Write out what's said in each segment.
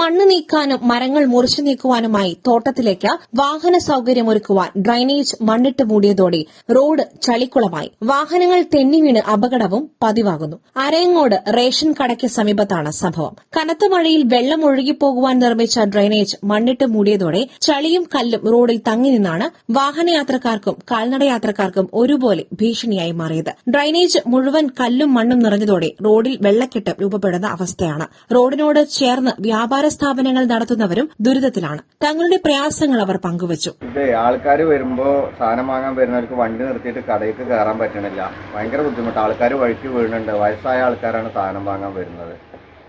മണ്ണ് നീക്കാനും മരങ്ങൾ മുറിച്ചു നീക്കുവാനുമായി തോട്ടത്തിലേക്ക് വാഹന സൌകര്യമൊരുക്കുവാൻ ഡ്രൈനേജ് മണ്ണിട്ട് മൂടിയതോടെ റോഡ് ചളിക്കുളമായി. വാഹനങ്ങൾ തെന്നിവീണ് അപകടവും പതിവാകുന്നു. അരയങ്ങോട് റേഷൻ കടയ്ക്ക് സമീപത്താണ് സംഭവം. കനത്ത മഴയിൽ വെള്ളം ഒഴുകിപ്പോകുവാൻ നിർമ്മിച്ച ഡ്രൈനേജ് മണ്ണിട്ട് മൂടിയതോടെ ചളിയും കല്ലും റോഡിൽ തങ്ങി നിന്നാണ് വാഹനയാത്രക്കാർക്കും കാൽനടയാത്രക്കാർക്കും ഒരുപോലെ ഭീഷണിയായി മാറിയത്. ഡ്രൈനേജ് മുഴുവൻ കല്ലും മണ്ണും നിറഞ്ഞതോടെ റോഡിൽ വെള്ളക്കെട്ട് രൂപപ്പെടുന്ന അവസ്ഥയാണ്. റോഡിനോട് ചേർന്ന് വ്യാപാര സ്ഥാപനങ്ങൾ നടത്തുന്നവരും ദുരിതത്തിലാണ്. തങ്ങളുടെ പ്രയാസങ്ങൾ അവർ പങ്കുവച്ചു. ഇത് ആൾക്കാർ വരുമ്പോ സാധനം വാങ്ങാൻ വരുന്നവർക്ക് വണ്ടി നിർത്തിയിട്ട് കടയിലേക്ക് കയറാൻ പറ്റണില്ല. ഭയങ്കര ബുദ്ധിമുട്ട്. ആൾക്കാർ വഴിക്ക് വീണുണ്ട്. വയസ്സായ ആൾക്കാരാണ് സാധനം വാങ്ങാൻ വരുന്നത്.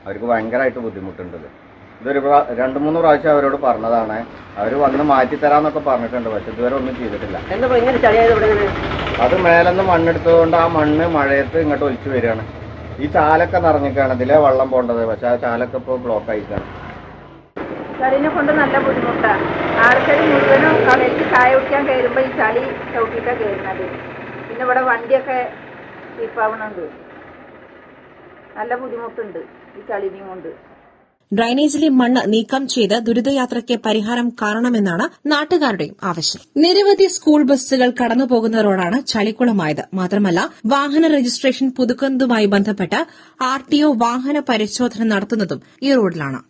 അവർക്ക് ഭയങ്കരമായിട്ട് ബുദ്ധിമുട്ടുണ്ട് ഇത്. ഇതൊരു രണ്ടു മൂന്ന് പ്രാവശ്യം അവരോട് പറഞ്ഞതാണ്. അവർ വന്ന് മാറ്റി തരാന്നൊക്കെ പറഞ്ഞിട്ടുണ്ട്. പക്ഷെ ഇതുവരെ ഒന്നും ചെയ്തിട്ടില്ല. അത് മേലെന്ന് മണ്ണെടുത്തതുകൊണ്ട് ആ മണ്ണ് മഴയത്ത് ഇങ്ങോട്ട് ഒലിച്ചു വരികയാണ്. ഈ ചാലൊക്കെ നിറഞ്ഞിക്കാണ് ഇതിലെ വെള്ളം പോകേണ്ടത് പക്ഷെ ആ ചാലൊക്കെ ഇപ്പോൾ ബ്ലോക്ക് ആയിക്കാണ്. ചളിനെ കൊണ്ട് നല്ല ബുദ്ധിമുട്ടാണ് ആൾക്കാർ മുഴുവനും കടയിൽ ചായ കുടിക്കാൻ കയറുമ്പോൾ ഈ ചളി ചവിട്ടിയിട്ടാണ് കയറുന്നത്. പിന്നെ ഇവിടെ വണ്ടിയൊക്കെ ചീപ്പാവണുണ്ട് നല്ല ബുദ്ധിമുട്ടുണ്ട് ഈ ചളിനെയും കൊണ്ട്. ഡ്രൈനേജിലെ മണ്ണ് നീക്കം ചെയ്ത് ദുരിതയാത്രയ്ക്ക് പരിഹാരം കാണണമെന്നാണ് നാട്ടുകാരുടെയും ആവശ്യം. നിരവധി സ്കൂൾ ബസ്സുകൾ കടന്നുപോകുന്ന റോഡാണ് ചളിക്കുളമായത്. മാത്രമല്ല വാഹന രജിസ്ട്രേഷൻ പുതുക്കുന്നതുമായി ബന്ധപ്പെട്ട് ആർടിഒ വാഹന പരിശോധന നടത്തുന്നതും ഈ റോഡിലാണ്.